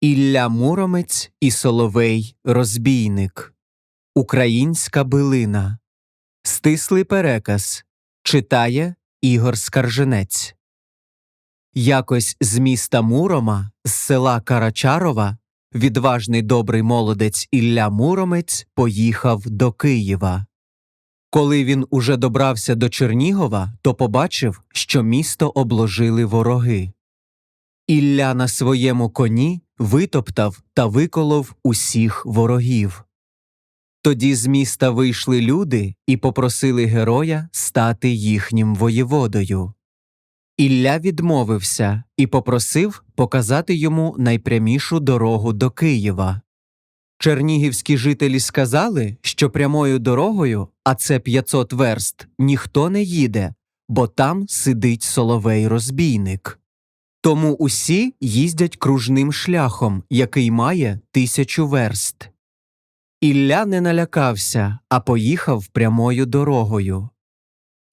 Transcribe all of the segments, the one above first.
Ілля Муромець і Соловей Розбійник. Українська билина. Стислий переказ. Читає Ігор Скарженець. Якось з міста Мурома, з села Карачарова, відважний добрий молодець Ілля Муромець поїхав до Києва. Коли він уже добрався до Чернігова, то побачив, що місто обложили вороги. Ілля на своєму коні витоптав та виколов усіх ворогів. Тоді з міста вийшли люди і попросили героя стати їхнім воєводою. Ілля відмовився і попросив показати йому найпрямішу дорогу до Києва. Чернігівські жителі сказали, що прямою дорогою, а це 500 верст, ніхто не їде, бо там сидить соловей розбійник. Тому усі їздять кружним шляхом, який має тисячу верст. Ілля не налякався, а поїхав прямою дорогою.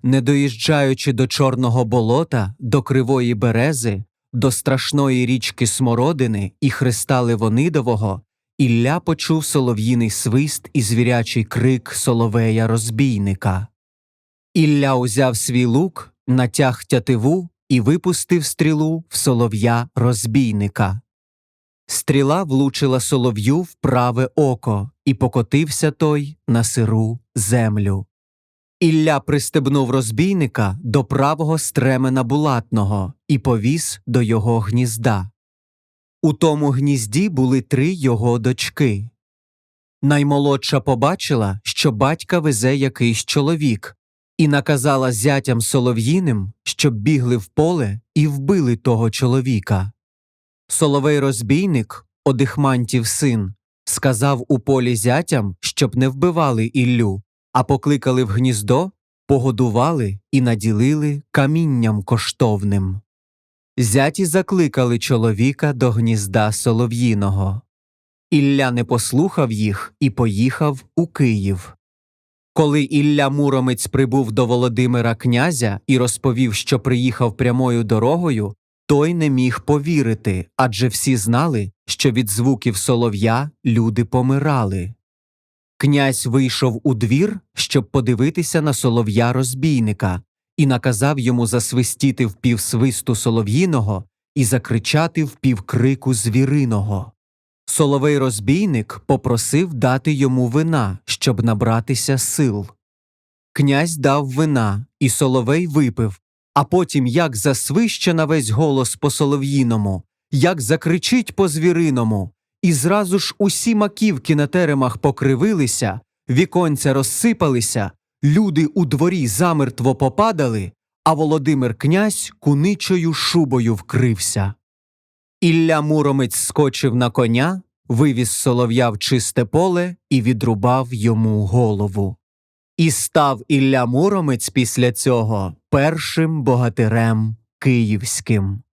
Не доїжджаючи до Чорного болота, до Кривої Берези, до страшної річки Смородини і Христа Левонидового, Ілля почув солов'їний свист і звірячий крик соловея розбійника. Ілля узяв свій лук, натяг тятиву і випустив стрілу в солов'я розбійника. Стріла влучила солов'ю в праве око, і покотився той на сиру землю. Ілля пристебнув розбійника до правого стремена булатного і повіз до його гнізда. У тому гнізді були три його дочки. Наймолодша побачила, що батька везе якийсь чоловік, і наказала зятям солов'їним, щоб бігли в поле і вбили того чоловіка. Соловей розбійник, одихмантів син, сказав у полі зятям, щоб не вбивали Іллю, а покликали в гніздо, погодували і наділили камінням коштовним. Зяті закликали чоловіка до гнізда солов'їного. Ілля не послухав їх і поїхав у Київ. Коли Ілля Муромець прибув до Володимира князя і розповів, що приїхав прямою дорогою, той не міг повірити, адже всі знали, що від звуків солов'я люди помирали. Князь вийшов у двір, щоб подивитися на солов'я розбійника, і наказав йому засвистіти в півсвисту солов'їного і закричати в півкрику звіриного. Соловей розбійник попросив дати йому вина, щоб набратися сил. Князь дав вина, і соловей випив, а потім як засвище на весь голос по солов'їному, як закричить по звіриному, і зразу ж усі маківки на теремах покривилися, віконця розсипалися, люди у дворі замертво попадали, а Володимир князь куничою шубою вкрився. Ілля Муромець скочив на коня, вивіз солов'я в чисте поле і відрубав йому голову. І став Ілля Муромець після цього першим богатирем київським.